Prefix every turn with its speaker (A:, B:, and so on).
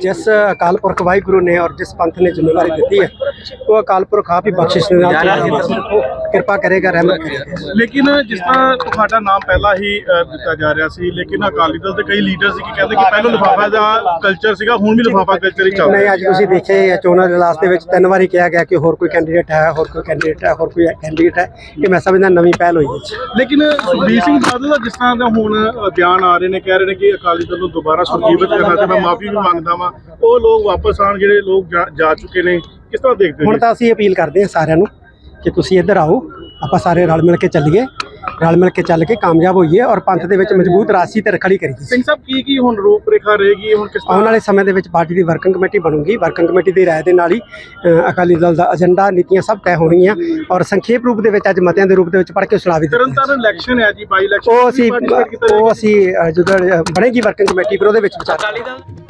A: ਜਿਸ ਅਕਾਲ ਪੁਰਖ ਵਾਹਿਗੁਰੂ ਨੇ ਔਰ ਜਿਸ ਪੰਥ ਨੇ ਜ਼ਿੰਮੇਵਾਰੀ ਦਿੱਤੀ ਹੈ ਉਹ ਅਕਾਲ ਪੁਰਖ ਆਪ ਹੀ ਬਖਸ਼ਿਸ਼ ਦੇ ਨਾਲ। ਕਿਰਪਾ ਕਰੇਗਾ ਰਹਿਮਤ ਕਰੇਗਾ।
B: ਲੇਕਿਨ ਜਿਸ ਤਰ੍ਹਾਂ ਤੁਹਾਡਾ ਨਾਮ ਪਹਿਲਾਂ ਹੀ ਦਿੱਤਾ ਜਾ ਰਿਹਾ ਸੀ ਲੇਕਿਨ ਅਕਾਲੀ ਦਲ ਦੇ ਕਈ ਲੀਡਰ ਸੀ ਕਿ ਕਹਿੰਦੇ ਕਿ ਪਹਿਲਾਂ ਲਿਫਾਫਾ ਦਾ ਕਲਚਰ ਸੀਗਾ ਹੁਣ ਵੀ ਲਿਫਾਫਾ ਕਲਚਰ ਹੀ ਚੱਲ
A: ਨਹੀਂ ਅੱਜ ਤੁਸੀਂ ਦੇਖਿਆ ਚੋਣਾਂ ਦੇ ਲਾਸਟ ਦੇ ਵਿੱਚ ਤਿੰਨ ਵਾਰੀ ਕਿਹਾ ਗਿਆ ਕਿ ਹੋਰ ਕੋਈ ਕੈਂਡੀਡੇਟ ਹੈ ਹੋਰ ਕੋਈ ਕੈਂਡੀਡੇਟ ਹੈ ਹੋਰ ਕੋਈ ਕੈਂਡੀਡੇਟ ਹੈ ਇਹ ਮੈਂ ਸਮਝਦਾ ਨਵੀਂ ਪਹਿਲ ਹੋਈ ਹੈ।
B: ਲੇਕਿਨ ਸੁਖਬੀਰ ਸਿੰਘ ਬਾਦਲ ਦਾ ਜਿਸ ਤਰ੍ਹਾਂ ਦਾ ਹੁਣ ਬਿਆਨ ਆ ਰਹੇ ਨੇ ਕਹਿ ਰਹੇ ਨੇ ਕਿ ਅਕਾਲੀ ਦਲ ਨੂੰ ਦੁਬਾਰਾ ਸੁਰਜੀਵਿਤ ਕਰਨਾ ਤੇ ਮੈਂ ਮਾਫੀ ਵੀ ਮੰਗਦਾ ਵਾਂ ਉਹ ਲੋਕ ਵਾਪਸ ਆਣ ਜਿਹੜੇ ਲੋਕ ਜਾ- ਜਾ ਚੁੱਕੇ ਨੇ ਕਿਸ ਤਰ੍ਹਾਂ ਦੇਖਦੇ ਹੋ
A: ਹੁਣ ਤਾਂ ਅਸੀਂ ਅਪੀਲ ਕਰਦੇ ਹਾਂ ਸਾਰਿਆਂ ਨੂੰ ਕਿ ਤੁਸੀਂ ਇੱਧਰ ਆਓ ਆਪਾਂ ਸਾਰੇ ਰਲ ਮਿਲ ਕੇ ਚੱਲੀਏ ਰਲ ਮਿਲ ਕੇ ਚੱਲ ਕੇ ਕਾਮਯਾਬ ਹੋਈਏ ਔਰ ਪੰਥ ਦੇ ਵਿੱਚ ਮਜ਼ਬੂਤ ਰਾਸੀ ਤੇ ਰਖੜੀ ਕਰੀਏ।
B: ਸਿੰਘ ਸਾਹਿਬ ਕੀ ਕੀ ਹੁਣ ਰੂਪ ਰੇਖਾ ਰਹੇਗੀ ਹੁਣ ਕਿਸ
A: ਆਉਣ
B: ਤਰ੍ਹਾਂ
A: ਵਾਲੇ ਸਮੇਂ ਦੇ ਵਿੱਚ ਪਾਰਟੀ ਦੀ ਵਰਕਿੰਗ ਕਮੇਟੀ ਬਣੂਗੀ ਵਰਕਿੰਗ ਕਮੇਟੀ ਦੀ ਰਾਏ ਦੇ ਨਾਲ ਹੀ ਅ, ਅਕਾਲੀ ਦਲ ਦਾ ਏਜੰਡਾ ਨੀਤੀਆਂ ਸਭ ਤੈਅ ਹੋਣਗੀਆਂ ਔਰ ਸੰਖੇਪ ਰੂਪ ਦੇ ਵਿੱਚ ਅੱਜ ਮਤਿਆਂ ਦੇ ਰੂਪ ਦੇ ਵਿੱਚ ਪੜ੍ਹ ਕੇ ਸੁਣਾ ਵੀ ਦਿੱਤਾ।
B: ਤਰਨਤਾਰਨ ਇਲੈਕਸ਼ਨ ਹੈ ਜੀ ਬਾਈ ਇਲੈਕਸ਼ਨ
A: ਉਹ ਅਸੀਂ ਉਹ ਅਸੀਂ ਅ, ਜਦੋਂ ਅ, ਬਣੇਗੀ ਵਰਕਿੰਗ ਕਮੇਟੀ ਫਿਰ ਉਹਦੇ ਵਿੱਚ ਵਿਚਾਰ
C: ਅਕਾਲੀ ਦਲ?